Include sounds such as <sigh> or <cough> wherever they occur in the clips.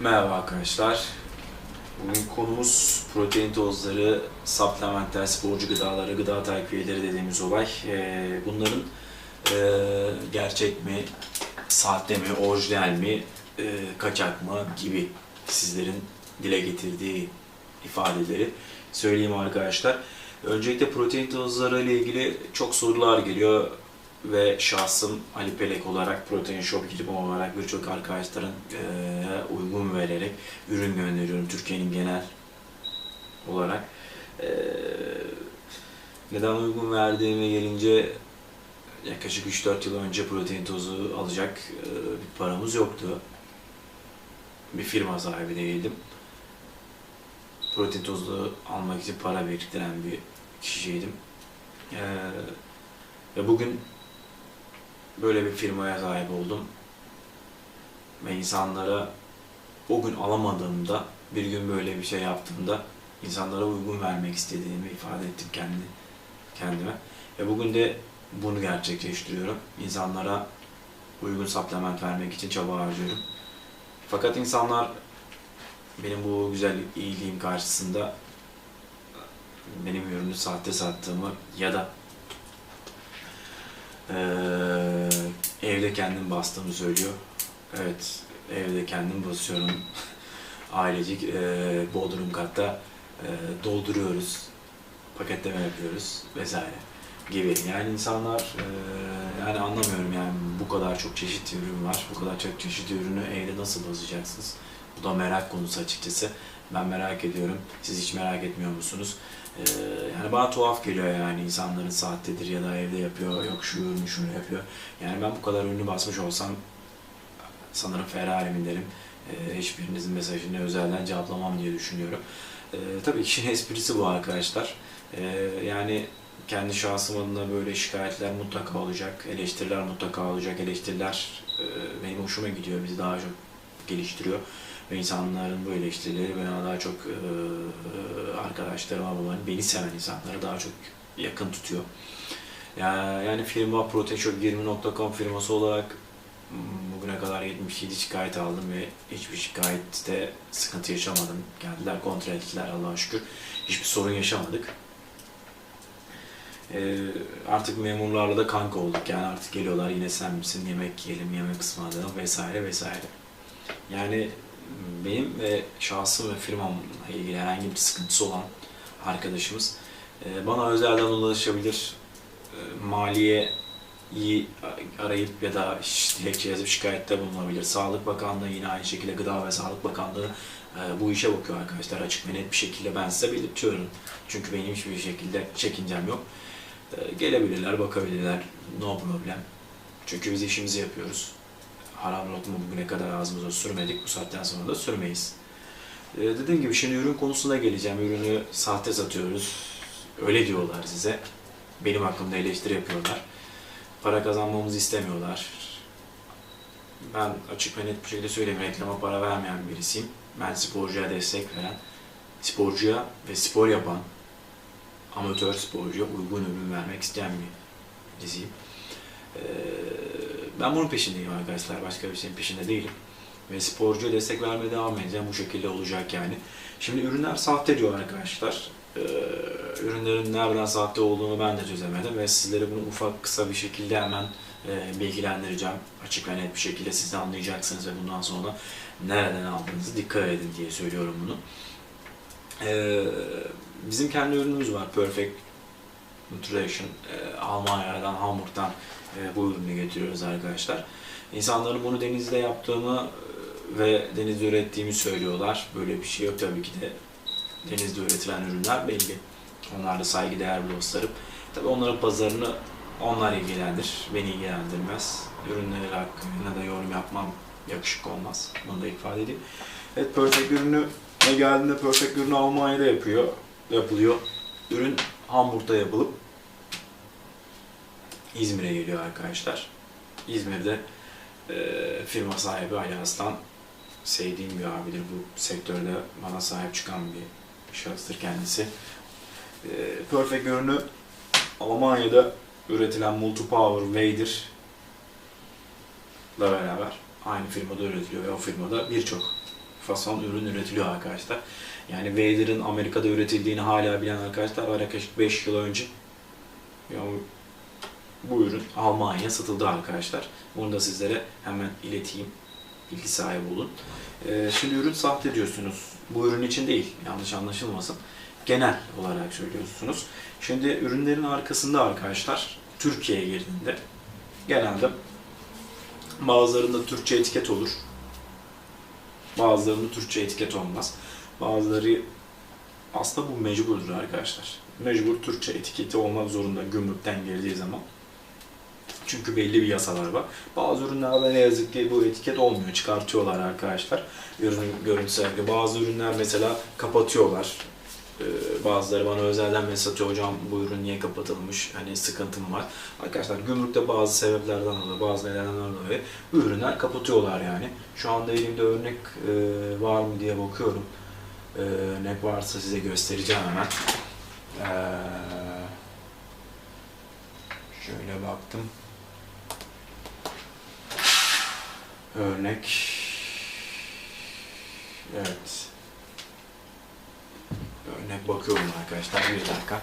Merhaba arkadaşlar. Bugün konumuz protein tozları, supplementler, sporcu gıdaları, gıda takviyeleri dediğimiz olay. Ee, bunların e, gerçek mi, sahte mi, orijinal mi, e, kaçak mı gibi sizlerin dile getirdiği ifadeleri söyleyeyim arkadaşlar. Öncelikle protein tozları ile ilgili çok sorular geliyor ve şahsım Ali Pelek olarak Protein Shop girip olarak birçok arkadaşların eee, uygun vererek ürün gönderiyorum Türkiye'nin genel olarak. Eee, neden uygun verdiğime gelince yaklaşık 3-4 yıl önce protein tozu alacak eee, bir paramız yoktu. Bir firma sahibi değildim. Protein tozu almak için para biriktiren bir kişiydim. Eee ve bugün böyle bir firmaya sahip oldum. Ve insanlara o gün alamadığımda, bir gün böyle bir şey yaptığımda insanlara uygun vermek istediğimi ifade ettim kendi kendime. Ve bugün de bunu gerçekleştiriyorum. İnsanlara uygun supplement vermek için çaba harcıyorum. Fakat insanlar benim bu güzel iyiliğim karşısında benim ürünü sahte sattığımı ya da ee, evde kendim bastığımı söylüyor. Evet, evde kendim basıyorum. <laughs> Ailecik e, bodrum katta e, dolduruyoruz, paketleme yapıyoruz vesaire gibi. Yani insanlar e, yani anlamıyorum yani bu kadar çok çeşit ürün var, bu kadar çok çeşit ürünü evde nasıl basacaksınız? Bu da merak konusu açıkçası. Ben merak ediyorum. Siz hiç merak etmiyor musunuz? Ee, yani bana tuhaf geliyor yani insanların saattedir ya da evde yapıyor, yok şu ürünü şunu yapıyor. Yani ben bu kadar ürünü basmış olsam sanırım Ferrari mi derim. Ee, hiçbirinizin mesajını özelden cevaplamam diye düşünüyorum. Ee, tabii işin esprisi bu arkadaşlar. Ee, yani kendi şahsım adına böyle şikayetler mutlaka olacak, eleştiriler mutlaka olacak. Eleştiriler e, benim hoşuma gidiyor, bizi daha çok geliştiriyor ve insanların bu eleştirileri bana daha çok e, arkadaşlarıma, babalarım, beni seven insanlara daha çok yakın tutuyor. Yani, yani firma proteinshop20.com firması olarak bugüne kadar 77 şikayet aldım ve hiçbir şikayette sıkıntı yaşamadım. Geldiler kontrol ettiler Allah'a şükür. Hiçbir sorun yaşamadık. Ee, artık memurlarla da kanka olduk yani artık geliyorlar yine sen misin yemek yiyelim yemek ısmarlayalım vesaire vesaire. Yani benim ve şahsım ve firmamla ilgili herhangi bir sıkıntısı olan arkadaşımız e, bana özelden ulaşabilir. E, Maliyeyi arayıp ya da dilekçe yazıp şikayette bulunabilir. Sağlık Bakanlığı yine aynı şekilde Gıda ve Sağlık Bakanlığı e, bu işe bakıyor arkadaşlar açık ve net bir şekilde ben size belirtiyorum. Çünkü benim hiçbir şekilde çekincem yok. Gelebilirler, bakabilirler. No problem. Çünkü biz işimizi yapıyoruz haram lokma bugüne kadar ağzımıza sürmedik. Bu saatten sonra da sürmeyiz. Ee, dediğim gibi şimdi ürün konusuna geleceğim. Ürünü sahte satıyoruz. Öyle diyorlar size. Benim hakkımda eleştiri yapıyorlar. Para kazanmamızı istemiyorlar. Ben açık ve net bir şekilde söyleyeyim. Reklama para vermeyen birisiyim. Ben sporcuya destek veren, sporcuya ve spor yapan, amatör sporcuya uygun ürün vermek isteyen bir birisiyim. Ee, ben bunun peşindeyim arkadaşlar. Başka bir şeyin peşinde değilim. Ve sporcuya destek vermeye devam edeceğim. Bu şekilde olacak yani. Şimdi ürünler sahte diyor arkadaşlar. Ee, ürünlerin nereden sahte olduğunu ben de çözemedim ve sizlere bunu ufak kısa bir şekilde hemen e, bilgilendireceğim. Açık ve net bir şekilde siz de anlayacaksınız ve bundan sonra nereden aldığınızı dikkat edin diye söylüyorum bunu. Ee, bizim kendi ürünümüz var. Perfect Nutrition. Ee, Almanya'dan, Hamburg'dan e, bu ürünü getiriyoruz arkadaşlar. İnsanların bunu denizde yaptığımı e, ve denizde ürettiğimi söylüyorlar. Böyle bir şey yok tabii ki de. Denizde üretilen ürünler belli. Onlar da saygıdeğer dostlarım. Tabii onların pazarını onlar ilgilendir. Beni ilgilendirmez. Ürünleri hakkında da yorum yapmam yakışık olmaz. Bunu da ifade edeyim. Evet Perfect ürünü ne geldiğinde Perfect ürünü Almanya'da yapıyor. Yapılıyor. Ürün Hamburg'da yapılıp İzmir'e geliyor arkadaşlar. İzmir'de e, firma sahibi Ali Aslan sevdiğim bir abidir. Bu sektörde bana sahip çıkan bir şahıstır kendisi. E, Perfect ürünü Almanya'da üretilen Multipower Vader ile beraber aynı firmada üretiliyor ve o firmada birçok fason ürün üretiliyor arkadaşlar. Yani Vader'ın Amerika'da üretildiğini hala bilen arkadaşlar var yaklaşık 5 yıl önce. Ya bu ürün Almanya'ya satıldı arkadaşlar. Bunu da sizlere hemen ileteyim. Bilgi sahibi olun. Ee, şimdi ürün sahte diyorsunuz. Bu ürün için değil. Yanlış anlaşılmasın. Genel olarak söylüyorsunuz. Şimdi ürünlerin arkasında arkadaşlar Türkiye'ye girdiğinde genelde bazılarında Türkçe etiket olur. Bazılarında Türkçe etiket olmaz. Bazıları aslında bu mecburdur arkadaşlar. Mecbur Türkçe etiketi olmak zorunda gümrükten girdiği zaman. Çünkü belli bir yasalar var. Bazı ürünlerde ne yazık ki bu etiket olmuyor. Çıkartıyorlar arkadaşlar. Ürünün görüntüselde. Bazı ürünler mesela kapatıyorlar. Ee, bazıları bana özelden mesaj atıyor hocam bu ürün niye kapatılmış hani sıkıntım var. Arkadaşlar gümrükte bazı sebeplerden dolayı bazı nedenlerden dolayı ürünler kapatıyorlar yani. Şu anda elimde örnek e, var mı diye bakıyorum. E, örnek varsa size göstereceğim hemen. Ee, şöyle baktım. Örnek. Evet. Örnek bakıyorum arkadaşlar. Bir dakika.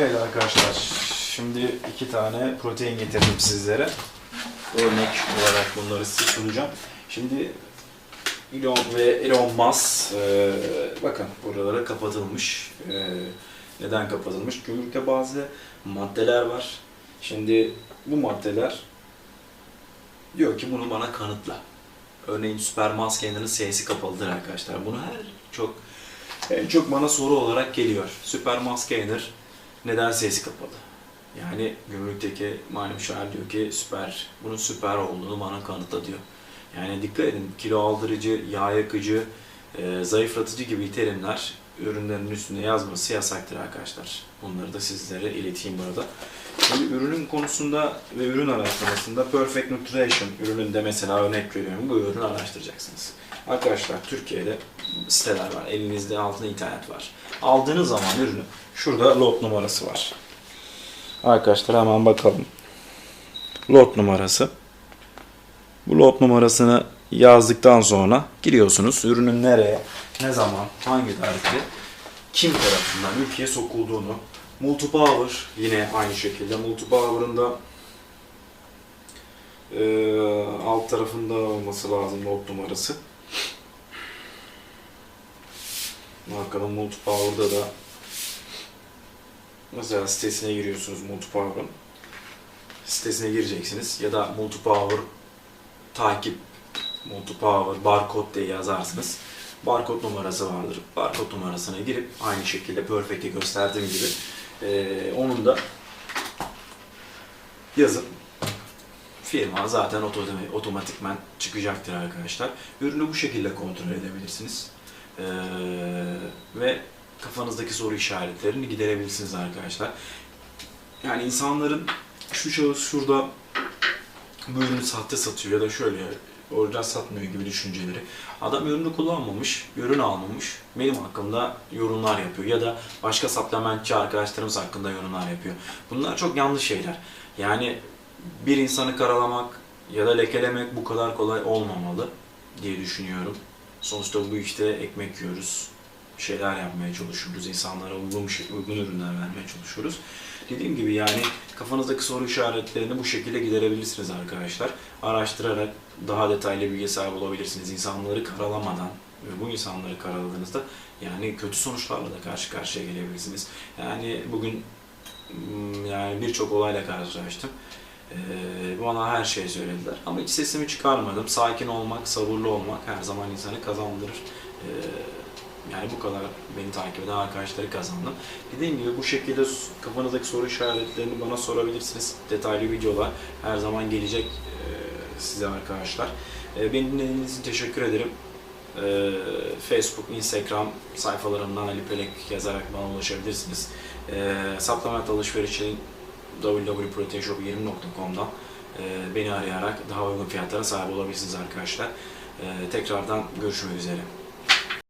Evet arkadaşlar, şimdi iki tane protein getirdim sizlere. Örnek olarak bunları size sunacağım. Şimdi Elon ve Elon Musk, e, bakın buralara kapatılmış. E, neden kapatılmış? Gümrükte bazı maddeler var. Şimdi bu maddeler diyor ki bunu bana kanıtla. Örneğin Superman scanner'ın S'si kapalıdır arkadaşlar. Bunu her çok çok bana soru olarak geliyor. Superman scanner neden sesi kapalı? Yani gümrükteki malum şair diyor ki süper, bunun süper olduğunu bana kanıtla diyor. Yani dikkat edin kilo aldırıcı, yağ yakıcı, e, zayıflatıcı gibi terimler ürünlerin üstünde yazması yasaktır arkadaşlar. Bunları da sizlere ileteyim burada. Şimdi ürünün konusunda ve ürün araştırmasında Perfect Nutrition ürününde mesela örnek veriyorum bu ürünü araştıracaksınız. Arkadaşlar Türkiye'de siteler var. Elinizde altında internet var. Aldığınız zaman ürünü şurada lot numarası var. Arkadaşlar hemen bakalım. Lot numarası. Bu lot numarasını yazdıktan sonra giriyorsunuz. Ürünün nereye, ne zaman, hangi tarihte, kim tarafından ülkeye sokulduğunu. Multipower yine aynı şekilde. Multipower'ın da eee, alt tarafında olması lazım lot numarası. Bakalım Multipower'da da mesela sitesine giriyorsunuz Multipower'ın. Sitesine gireceksiniz ya da Multipower takip Multipower barkod diye yazarsınız. Barkod numarası vardır. Barkod numarasına girip aynı şekilde Perfect'e gösterdiğim gibi eee, onun da yazıp firma zaten otomatik- otomatikman çıkacaktır arkadaşlar. Ürünü bu şekilde kontrol edebilirsiniz. Ee, ve kafanızdaki soru işaretlerini giderebilirsiniz arkadaşlar. Yani insanların şu şahıs şurada bu ürünü sahte satıyor ya da şöyle orijinal satmıyor gibi düşünceleri. Adam ürünü kullanmamış, ürün almamış, benim hakkımda yorumlar yapıyor ya da başka supplementçi arkadaşlarımız hakkında yorumlar yapıyor. Bunlar çok yanlış şeyler. Yani bir insanı karalamak ya da lekelemek bu kadar kolay olmamalı diye düşünüyorum. Sonuçta bu işte ekmek yiyoruz. Bir şeyler yapmaya çalışıyoruz. İnsanlara uygun, şey, uygun ürünler vermeye çalışıyoruz. Dediğim gibi yani kafanızdaki soru işaretlerini bu şekilde giderebilirsiniz arkadaşlar. Araştırarak daha detaylı bilgi sahibi olabilirsiniz. İnsanları karalamadan ve bu insanları karaladığınızda yani kötü sonuçlarla da karşı karşıya gelebilirsiniz. Yani bugün mm, yani birçok olayla karşılaştım. Ee, bana her şeyi söylediler. Ama hiç sesimi çıkarmadım. Sakin olmak, sabırlı olmak her zaman insanı kazandırır. Ee, yani bu kadar beni takip eden arkadaşları kazandım. Dediğim gibi bu şekilde kafanızdaki soru işaretlerini bana sorabilirsiniz. Detaylı videolar her zaman gelecek size arkadaşlar. Beni dinlediğiniz için teşekkür ederim. Facebook, Instagram sayfalarımdan Ali Pelek yazarak bana ulaşabilirsiniz. Supplement alışveriş için www.proteinshop20.com'dan e, beni arayarak daha uygun fiyatlara sahip olabilirsiniz arkadaşlar. Tekrardan görüşmek üzere.